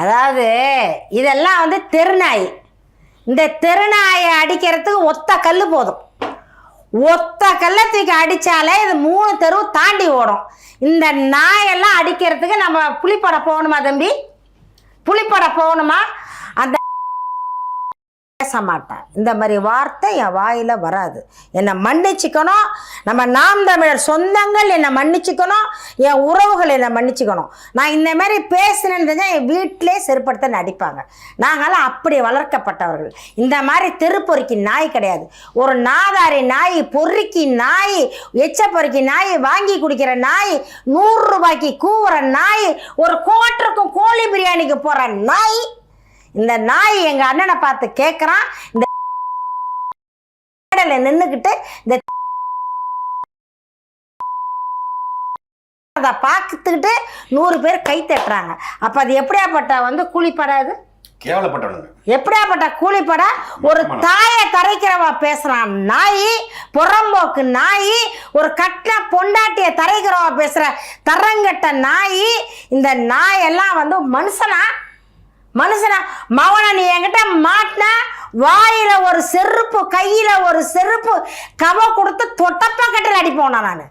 அதாவது இதெல்லாம் வந்து தெருநாய். இந்த தெருநாயை அடிக்கிறதுக்கு ஒத்த கல் போதும். ஒத்த கல்லை தூக்கி அடித்தாலே இது மூணு தெரு தாண்டி ஓடும். இந்த நாயெல்லாம் அடிக்கிறதுக்கு நம்ம புளிப்படம் போகணுமா தம்பி? புலிப்பட போகணுமா? பேச மாட்டேன் இந்த மாதிரி வார்த்தை என் வாயில் வராது. என்னை மன்னிச்சுக்கணும். நம்ம நாம் தமிழர் சொந்தங்கள் என்னை மன்னிச்சுக்கணும். என் உறவுகள் என்னை மன்னிச்சுக்கணும். நான் இந்த மாதிரி பேசினேன்னு தெரிஞ்சால் என் வீட்டிலே செருப்படுத்த நடிப்பாங்க. நாங்களாம் அப்படி வளர்க்கப்பட்டவர்கள். இந்த மாதிரி தெருப்பொறுக்கி நாய் கிடையாது. ஒரு நாதாரி நாய் பொறுக்கி நாய் எச்ச பொறுக்கி நாய் வாங்கி குடிக்கிற நாய் நூறு ரூபாய்க்கு கூவுற நாய் ஒரு கோட்டருக்கும் கோழி பிரியாணிக்கு போகிற நாய் இந்த நாய் எங்க அண்ணனை பார்த்து கேட்குறான் இந்த நின்றுக்கிட்டு இந்த அதை பார்த்துக்கிட்டு நூறு பேர் கை தட்டுறாங்க. அப்போ அது எப்படியாப்பட்ட வந்து கூலிப்படாது கேவலப்பட்டவனுங்க. எப்படியாப்பட்ட கூலிப்பட? ஒரு தாயை தரைக்கிறவ பேசுறான். நாய் புறம்போக்கு நாய் ஒரு கட்டின பொண்டாட்டிய தரைக்கிறவ பேசுற தரங்கட்ட நாய் இந்த நாயெல்லாம் வந்து மனுஷனா மனுஷனா மவனை நீ என்கிட்ட மாட்டினா வாயில ஒரு செருப்பு கையில ஒரு செருப்பு கவ கொடுத்து தொட்டப்பா கட்டில் அடிப்போனா நான்.